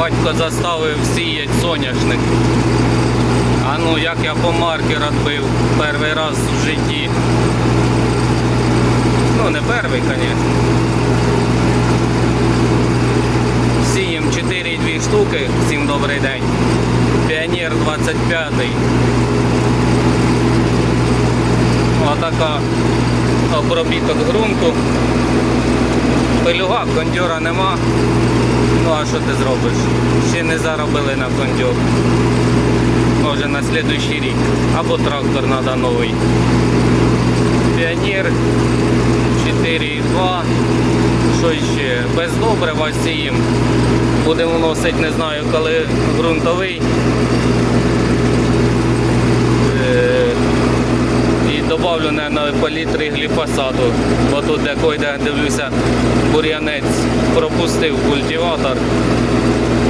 Батько заставив сіяти соняшник. А ну як я по маркер відбив перший раз в житті. Ну не перший, звісно. Сієм 4,2 штуки. Всім добрий день. Піонер 25. Отака обробіток ґрунту. Пилюга, кондьора нема. Ну а що ти зробиш? Ще не заробили на кондьор. Може на слідуючий рік. Або трактор треба новий. Піонер 4,2. Що ще? Без добрива сіємо. Будемо вносити, не знаю, коли ґрунтовий. Е, І добавлю на по літрі гліфосату. Бо тут де койде, дивлюся, бур'янець пропустив культиватор.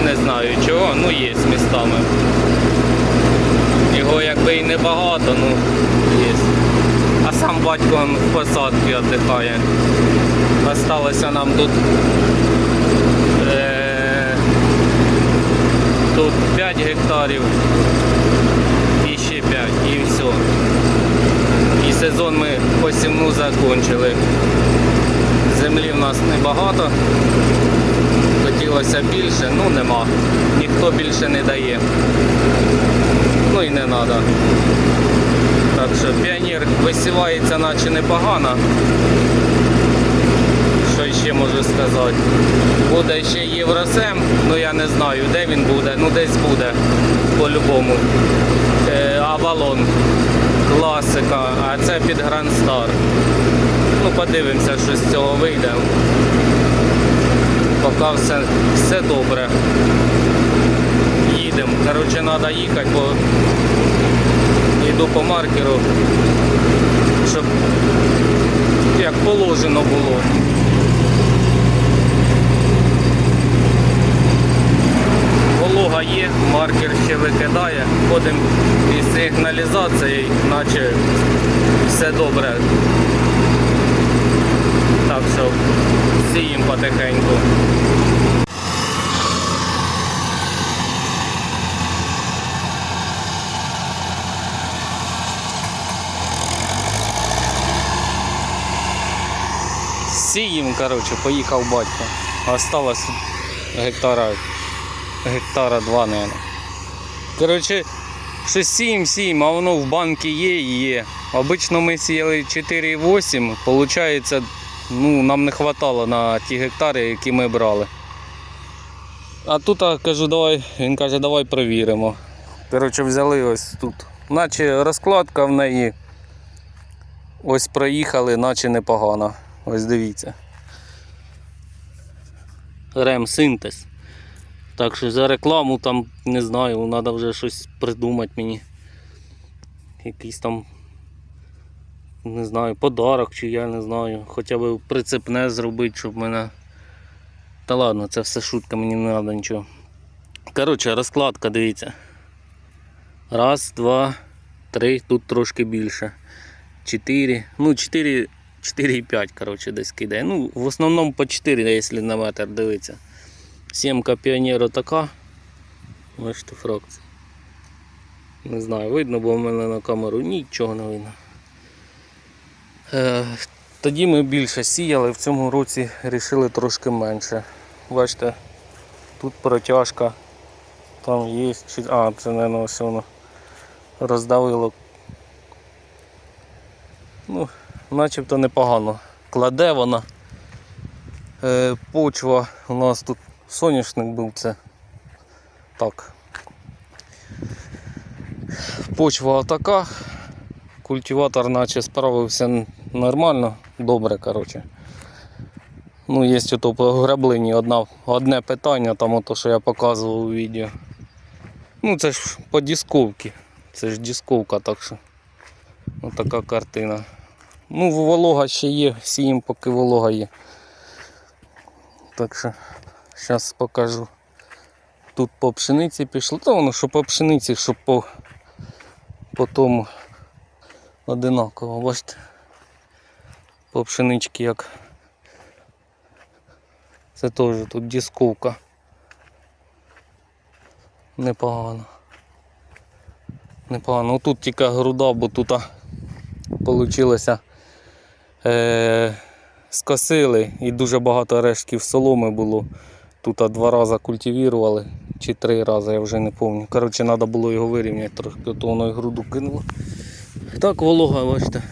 Не знаю чого, ну є містами. Його якби і небагато, ну є. А сам батько в посадці віддихає. Осталося нам тут. Е, тут 5 гектарів і ще 5 і все. І сезон ми посівну закончили. Землі в нас небагато. Хотілося більше, ну нема. Ніхто більше не дає. Ну і не треба. Так що піонер висівається наче непогано. Що ще можу сказати? Буде ще Євросем, ну я не знаю, де він буде, ну десь буде по-любому. Е, Авалон, класика, а це під Grand Star. Ну подивимося, що з цього вийде. Поки все, все добре. Їдемо. Коротше, треба їхати, бо йду по маркеру, щоб як положено було. Є, маркер ще викидає, ходимо із сигналізацією, наче все добре. Так що сіємо потихеньку. Сіємо, коротше, поїхав батько. Осталось гектара, гектара два, мабуть. Коротше, сіємо, сіємо, а воно в банки є і є. Обично ми сіяли 4,8, виходить, ну, нам не вистачало на ті гектари, які ми брали. А тут а, кажу, давай, він каже, давай перевіримо. Коротше, взяли ось тут. Наче розкладка в неї. Ось проїхали, наче непогано. Ось дивіться. Рем синтез. Так що за рекламу там не знаю, треба вже щось придумати мені. Якийсь там, не знаю, подарок чи я не знаю. Хоча б прицепне зробити, щоб мене. Та ладно, це все шутка, мені не треба нічого. Коротше, розкладка, дивіться. Раз, два, три, тут трошки більше. Чотири. Ну, чотири. 4,5, коротше, десь кидає. Ну, в основному по 4, якщо на метр дивитися. Сімка піонеру така. Бачите, фракція. Не знаю, видно, бо в мене на камеру нічого не видно. Е, тоді ми більше сіяли, в цьому році вирішили трошки менше. Бачите, тут протяжка, там є. А, це, мабуть, ось воно роздавило. Ну, начебто непогано. Кладе вона. Е, почва у нас тут соняшник був це. Так. Почва така. Культиватор наче справився нормально, добре, коротше. Ну, є ото по одна, одне питання, там ото, що я показував у відео. Ну це ж по дисковці. Це ж дисковка, так що. Ось така картина. Ну, волога ще є, сіємо, поки волога є. Так що зараз покажу. Тут по пшениці пішло. Та воно що по пшениці, що по, по тому одинаково. Бачите. По пшенички як. Це теж тут дисковка. Непогано. Непогано. Тут тільки груда, бо тут вийшло. Е, скосили і дуже багато рештків соломи було. Тут два рази культивірували, чи три рази, я вже не пам'ятаю. Коротше, треба було його вирівняти трохи, то воно і груду кинуло. Так, волога, бачите.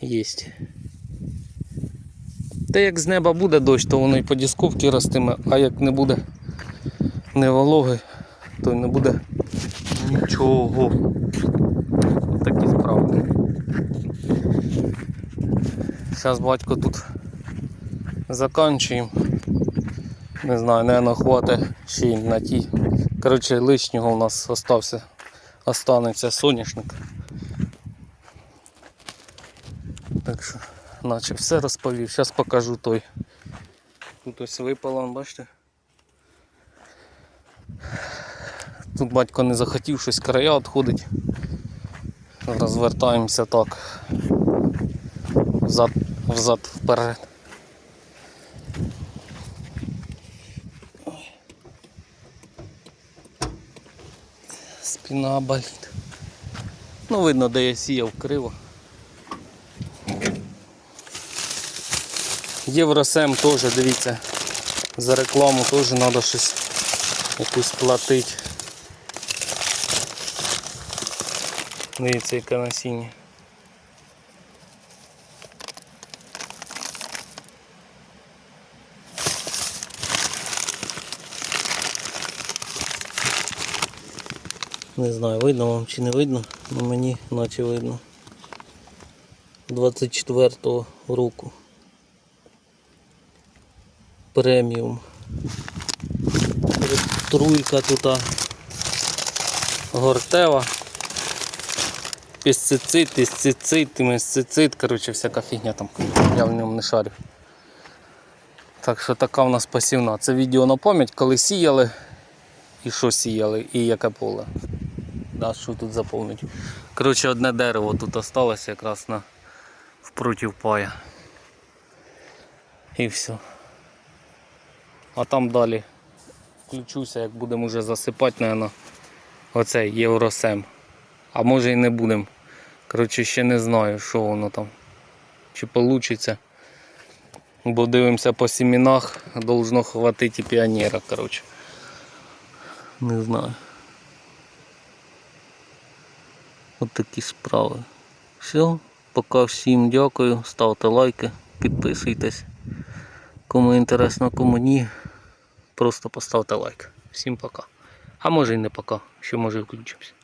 Єсть. Та як з неба буде дощ, то воно і по дісковці ростиме, а як не буде не вологи, то не буде нічого. Такі справи. Зараз батько тут заканчуємо. Не знаю, наверное, хватить ще й на ті. Коротше, лишнього у нас остався, останеться соняшник. Так що, наче все розповів. Зараз покажу той. Тут ось випало, бачите? Тут батько не захотів щось края відходить. Розвертаємося так. Взад, взад вперед. Спина болить. Ну, видно, де я сіяв криво. Євросем теж, дивіться, за рекламу теж треба щось якусь платити. Дивіться, яке насіння. Не знаю, видно вам чи не видно, але мені наче видно. 24-го року. Преміум. Труйка тут. Гортева. Пестицид, пестицид, мистицид, коротше, всяка фігня там. Я в ньому не шарю. Так що така в нас посівна. Це відео на пам'ять, коли сіяли і що сіяли, і яке поле. Да, що тут заповнить. Коротше, одне дерево тут осталося якраз на впротив пая. І все. А там далі включуся, як будемо вже засипати, наверное, оцей Євросем. А може і не будемо. Коротше, ще не знаю, що воно там. Чи вийде. Бо дивимося по сімінах, должно хватити і піонера, коротше. Не знаю. От такі справи. Все, поки всім дякую, ставте лайки, підписуйтесь. Кому інтересно, кому ні, просто поставте лайк. Всім пока. А може і не пока, ще може включимось.